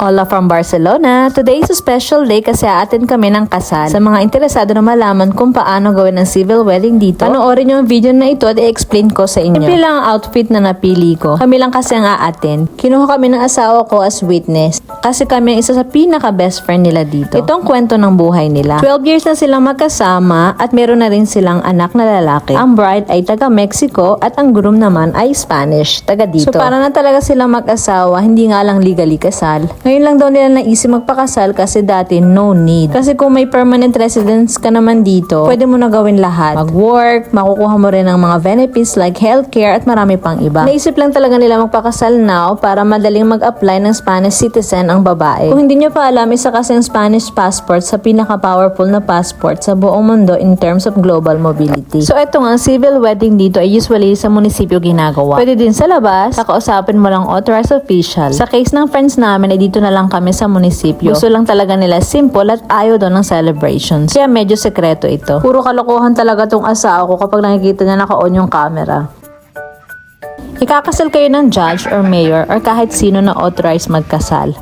Hola from Barcelona. Today is a special day kasi aatin kami ng kasal. Sa mga interesado na malaman kung paano gawin ang civil wedding dito, panoorin yung video na ito at i-explain ko sa inyo. Simple lang ang outfit na napili ko. Kami lang kasi ang aatin. Kinuha kami ng asawa ko as witness kasi kami ang isa sa pinaka best friend nila dito. Ito ang kwento ng buhay nila. 12 years na silang magkasama at meron na rin silang anak na lalaki. Ang bride ay taga Mexico at ang groom naman ay Spanish, taga dito. So para na talaga silang mag-asawa, hindi nga lang legally kasal. Ngayon lang daw nila naisip magpakasal kasi dati no need. Kasi kung may permanent residence ka naman dito, pwede mo na gawin lahat. Mag-work, makukuha mo rin ang mga benefits like healthcare at marami pang iba. Naisip lang talaga nila magpakasal now para madaling mag-apply ng Spanish citizen ang babae. Kung hindi nyo pa alam, isa kasi ang Spanish passport sa pinaka-powerful na passport sa buong mundo in terms of global mobility. So eto nga, civil wedding dito ay usually sa munisipyo ginagawa. Pwede din sa labas, kakausapin mo lang authorized official. Sa case ng friends namin, ay dito na lang kami sa munisipyo. Gusto lang talaga nila simple at ayaw daw ng celebrations. Kaya medyo sekreto ito. Puro kalokohan talaga tong asawa ko kapag nakikita niya naka-on yung camera. Ikakasal kayo ng judge or mayor or kahit sino na authorized magkasal.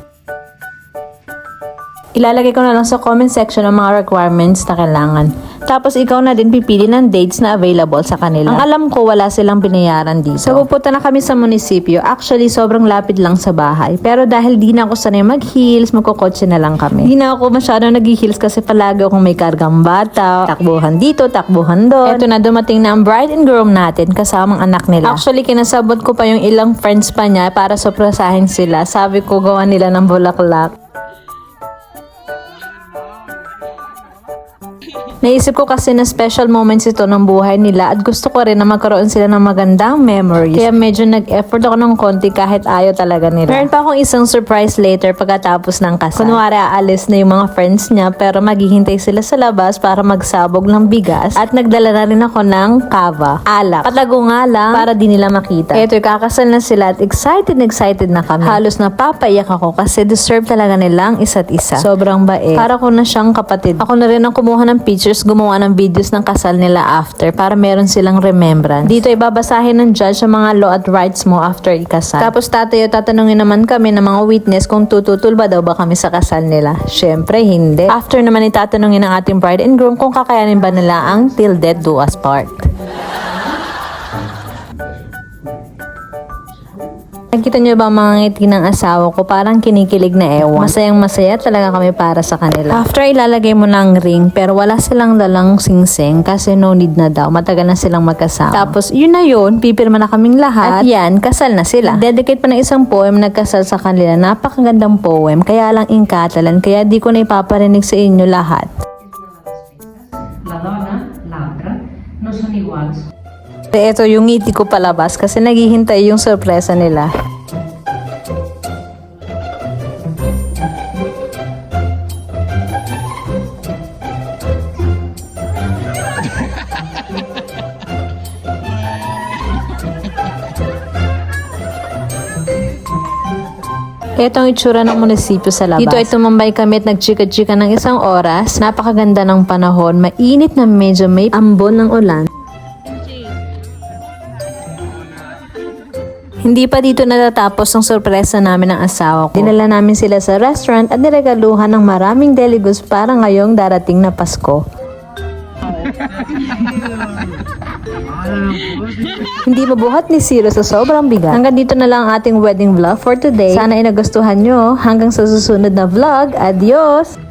Ilalagay ko na lang sa comment section ang mga requirements na kailangan. Tapos ikaw na din pipili ng dates na available sa kanila. Ang alam ko wala silang binayaran dito. So pupunta na kami sa munisipyo. Actually sobrang lapit lang sa bahay. Pero dahil di na ako sanay mag-heels, magkokotse na lang kami. Di na ako masyado nag-heels kasi palagi akong may kargang bata. Takbuhan dito, takbuhan doon. Eto na dumating na ang bride and groom natin kasamang anak nila. Actually kinasabot ko pa yung ilang friends pa niya para soprasahin sila. Sabi ko gawa nila ng bulaklak. Naisip ko kasi na special moments ito ng buhay nila at gusto ko rin na magkaroon sila ng magandang memories. Kaya medyo nag-effort ako ng konti kahit ayaw talaga nila. Meron pa akong isang surprise later pagkatapos ng kasal. Kunwari aalis na yung mga friends niya pero maghihintay sila sa labas para magsabog ng bigas at nagdala na rin ako ng kava, alak. Patago nga lang para di nila makita. Eto, kakasal na sila at excited na excited na kami. Halos napapaiyak ako kasi deserve talaga nilang isa't isa. Sobrang bait. Para ko na siyang kapatid. Ako na rin ang kumuha ng pictures, gumawa ng videos ng kasal nila after para meron silang remembrance. Dito ibabasahin ng judge ang mga law at rights mo after ikasal. Tapos tatayo tatanungin naman kami ng mga witness kung tututul ba daw ba kami sa kasal nila. Syempre, hindi. After naman itatanungin ng ating bride and groom kung kakayanin ba nila ang till death do us part. Nakita niyo ba ang mga ngiti ng asawa ko? Parang kinikilig na ewan. Masayang masaya talaga kami para sa kanila. After ilalagay mo ng ring, pero wala silang dalang singsing kasi no need na daw. Matagal na silang magkasama. Tapos yun na yun, pipirma na kaming lahat. At yan, kasal na sila. Dedicate pa ng isang poem nagkasal sa kanila. Napakagandang poem. Kaya lang in Catalan. Kaya di ko na ipaparinig sa inyo lahat. la dona, l'altra, no són iguals. Ito yung ngiti ko palabas kasi naghihintay yung sorpresa nila. Ito ang itsura ng munisipyo sa labas. Dito ay tumambay kami at nagchika-chika ng isang oras. Napakaganda ng panahon. Mainit na medyo may ambon ng ulan. Hindi pa dito natatapos ang sorpresa namin ng asawa ko. Dinala namin sila sa restaurant at niregaluhan ng maraming deligos para ngayong darating na Pasko. Hindi mabuhat ni Zero sa sobrang bigat. Hanggang dito na lang ang ating wedding vlog for today. Sana ay nagustuhan nyo. Hanggang sa susunod na vlog. Adios!